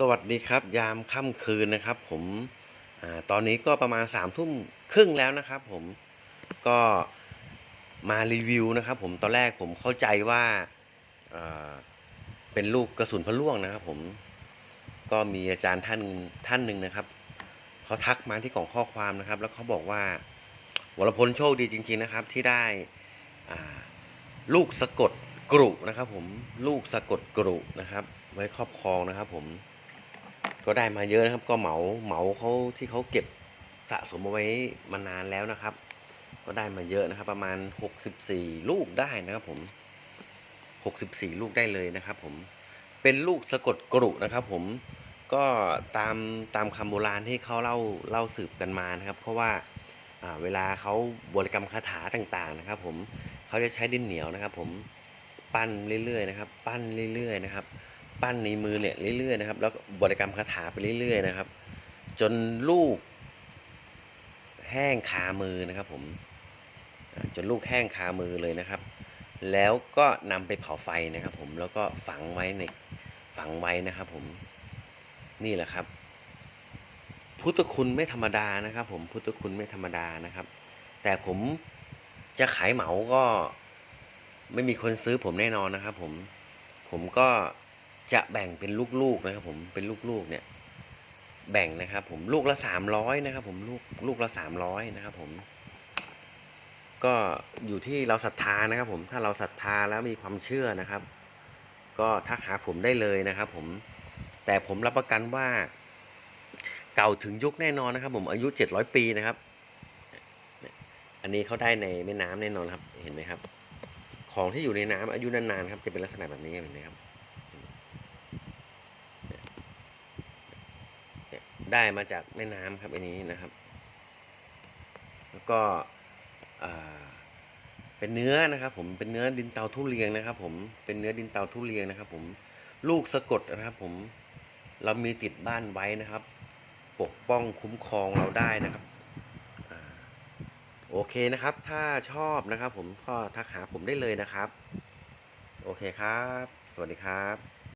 สวัสดีครับ ยามค่ำคืนนะครับ ผมอตอนนี้ก็ประมาณสามทุ่มครึ่งแล้วนะครับ ผมก็มารีวิวนะครับ ผมตอนแรกผมเข้าใจว่าเป็นลูกกระสุนพะล่วงนะครับ ผมก็มีอาจารย์ท่านท่านหนึ่งนะครับเขาทักมาที่กล่องข้อความนะครับ แล้วเขาบอกว่าวรพลโชคดีจริง ๆนะครับ ที่ได้ลูกสะกดกรุนะครับ ผมลูกสะกดกรุนะครับ ไว้ครอบครองนะครับ ผม ก็ได้มาเยอะนะครับ ก็เหมาเหมาเขาที่เขาเก็บสะสมเอาไว้มานานแล้วนะครับ ก็ได้มาเยอะนะครับ ประมาณ 64 ลูกได้นะครับผม 64 ลูกได้เลยนะครับผมเป็นลูกสะกดกรุนะครับ ผมก็ตามตามคำโบราณที่เขาเล่าเล่าสืบกันมานะครับ เพราะว่าเวลาเขาบริกรรมคาถาต่างๆนะครับ ผมเขาจะใช้ดินเหนียวนะครับ ผมปั้นเรื่อยๆนะครับ ปั้นเรื่อยๆนะครับ ปั้นในมือเนี่ยเรื่อยๆนะครับ แล้วก็บริกรรมคาถาไปเรื่อยๆนะครับ จนลูกแห้งคามือนะครับ ผมจนลูกแห้งคามือเลยนะครับ แล้วก็นำไปเผาไฟนะครับ ผมแล้วก็ฝังไว้ในฝังไว้นะครับ ผมนี่แหละครับ พุทธคุณไม่ธรรมดานะครับ ผมพุทธคุณไม่ธรรมดานะครับ แต่ผมจะขายเหมาก็ไม่มีคนซื้อผมแน่นอนนะครับ ผมผมก็ จะแบ่งเป็นลูกๆนะครับผมเป็นลูกๆเนี่ยแบ่งนะครับ ผมลูกละสามร้อยนะครับ ผมลูกลูกละสามร้อยนะครับ ผม ก็อยู่ที่เราศรัทธานะครับ ผมถ้าเราศรัทธาแล้วมีความเชื่อนะครับ ก็ทักหาผมได้เลยนะครับ ผมแต่ผมรับประกันว่า เก่าถึงยุคแน่นอนนะครับ ผมอายุเจ็ดร้อยปีนะครับ อันนี้เขาได้ในแม่น้ำแน่นอนครับ เห็นไหมครับ ของที่อยู่ในน้ำอายุนานๆครับจะเป็นลักษณะแบบนี้เห็นไหมครับเนี่ย ได้มาจากแม่น้ำครับอันนี้นะครับ แล้วก็เป็นเนื้อนะครับ ผมเป็นเนื้อดินเตาทุเรียงนะครับ ผมเป็นเนื้อดินเตาทุเรียงนะครับ ผมลูกสะกดนะครับ ผมเรามีติดบ้านไว้นะครับ ปกป้องคุ้มครองเราได้นะครับโอเคนะครับ ถ้าชอบนะครับ ผมก็ทักหาผมได้เลยนะครับ โอเคครับ สวัสดีครับ